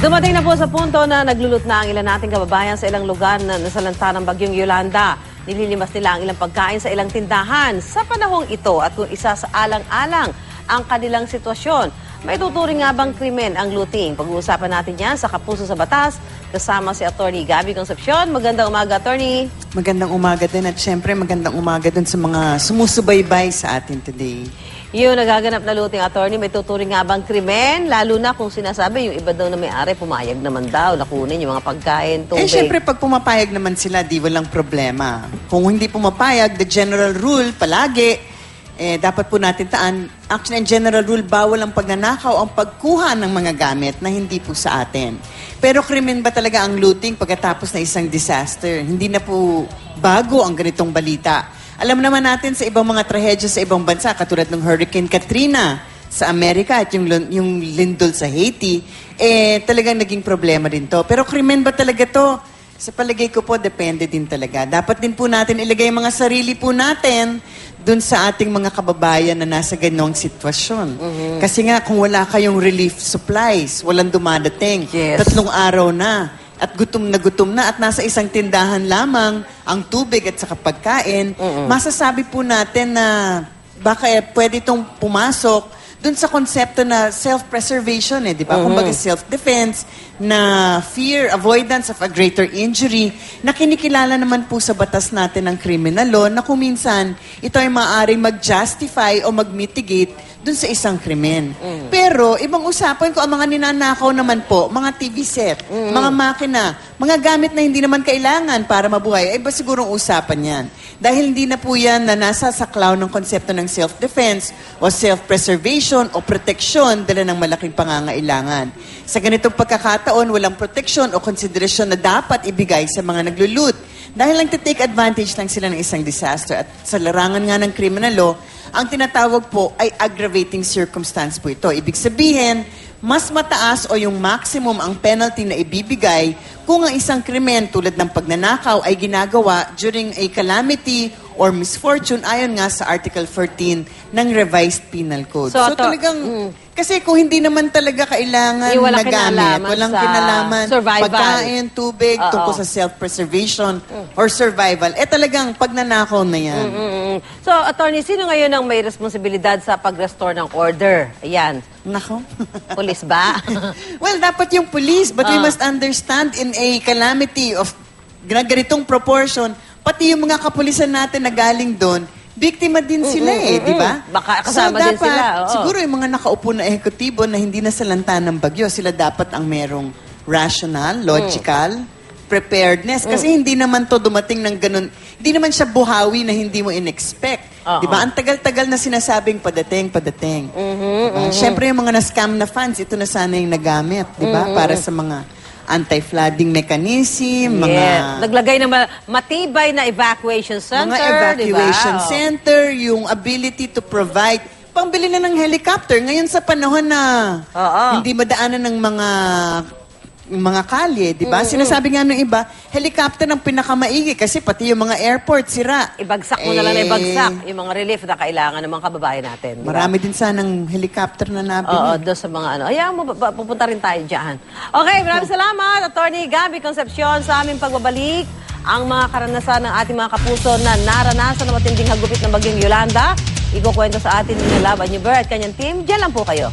Dumating na po sa punto na naglulut na ang ilan nating kababayan sa ilang lugar na nasalanta ng bagyong Yolanda. Nililimas nila ang ilang pagkain sa ilang tindahan sa panahong ito at kung isa sa alang-alang ang kanilang sitwasyon. May tuturing nga bang krimen ang looting? Pag-uusapan natin yan sa Kapuso sa Batas kasama si Attorney Gabby Concepcion. Magandang umaga, Attorney. Magandang umaga din at syempre magandang umaga din sa mga sumusubaybay sa atin today. Yung nagaganap na looting, Attorney, may tuturing nga bang krimen? Lalo na kung sinasabi yung iba daw na may-ari pumayag naman daw, nakunin yung mga pagkain, tubig. Eh syempre pag pumapayag naman sila, di walang problema. Kung hindi pumapayag, the general rule palagi, eh, dapat po natin taan, actually, ang general rule, bawal ang pagnanakaw, ang pagkuha ng mga gamit na hindi po sa atin. Pero krimen ba talaga ang looting pagkatapos na isang disaster? Hindi na po bago ang ganitong balita. Alam naman natin sa ibang mga trahedya sa ibang bansa, katulad ng Hurricane Katrina sa Amerika at yung, yung lindol sa Haiti, eh talagang naging problema din to. Pero krimen ba talaga to? Sa palagay ko po, depende din talaga. Dapat din po natin ilagay mga sarili po natin dun sa ating mga kababayan na nasa ganong sitwasyon. Kasi nga, kung wala kayong relief supplies, walang dumadating, Yes. tatlong araw na, at gutom na gutom na, at nasa isang tindahan lamang ang tubig at saka pagkain, masasabi po natin na baka eh, pwede itong pumasok dun sa konsepto na self-preservation eh, di ba? Kumbaga self-defense, na fear, avoidance of a greater injury, na kinikilala naman po sa batas natin ng criminal law na kung minsan ito ay maaaring mag-justify o mag-mitigate dun sa isang krimen. Pero, ibang usapan ko, ang mga ninanakaw naman po, mga TV set, mga makina, mga gamit na hindi naman kailangan para mabuhay, ay ba sigurong usapan yan? Dahil hindi na po yan na nasa saklaw ng konsepto ng self-defense o self-preservation o protection dala ng malaking pangangailangan. Sa ganitong pagkakataon, walang protection o konsiderasyon na dapat ibigay sa mga naglulut. Dahil lang take advantage lang sila ng isang disaster. At sa larangan nga ng criminal law, ang tinatawag po ay aggravating circumstance po ito. Ibig sabihin, mas mataas o yung maximum ang penalty na ibibigay kung ang isang krimen tulad ng pagnanakaw ay ginagawa during a calamity or misfortune ayon nga sa Article 14 ng Revised Penal Code. So, So, to- talagang, kasi kung hindi naman talaga kailangan Yung walang na gamit, kinalaman walang sa kinalaman, survival. pagkain, tubig, Oo. tungkol sa self-preservation or survival, eh talagang pagnanakaw na yan. Mm-mm. So, Attorney, sino ngayon ang may responsibilidad sa pag-restore ng order? Ayan. Nako. Pulis ba? well, dapat yung police, but we Ah. must understand in a calamity of ganitong proportion, pati yung mga kapulisan natin na galing doon, biktima din sila eh, di ba? Baka kasama din dapat, sila, oo. Siguro yung mga nakaupo na ehekutibo na hindi nasalanta ng bagyo, sila dapat ang merong rational, logical, preparedness. Kasi hindi naman to dumating ng ganun. Hindi naman siya buhawi na hindi mo in-expect. Oo. Di ba? Ang tagal-tagal na sinasabing padating, padating. Diba? Siyempre yung mga na-scam na funds, ito na sana yung nagamit. Di ba? Para sa mga anti-flooding mechanism, mga... Yeah. Naglagay ng ma- matibay na evacuation center, mga evacuation di ba? Oh. center, yung ability to provide pangbili na ng helicopter ngayon sa panahon na Oo. hindi madaanan ng mga mga kalye, di ba? Sinasabi nga ng iba, helicopter ang pinakamaigi kasi pati yung mga airport sira. Ibagsak mo na lang na Eh, ibagsak yung mga relief na kailangan ng mga kababayan natin. di ba? Marami din sanang helicopter na nabili. Oo, doon sa mga ano. Ayaw mo, pupunta rin tayo dyan. Okay, maraming salamat, Attorney Gabby Concepcion, sa aming pagbabalik. Ang mga karanasan ng ating mga kapuso na naranasan ng matinding hagupit ng bagyong Yolanda. Ikukwento sa atin ni Love Anuber at kanyang team. Diyan lang po kayo.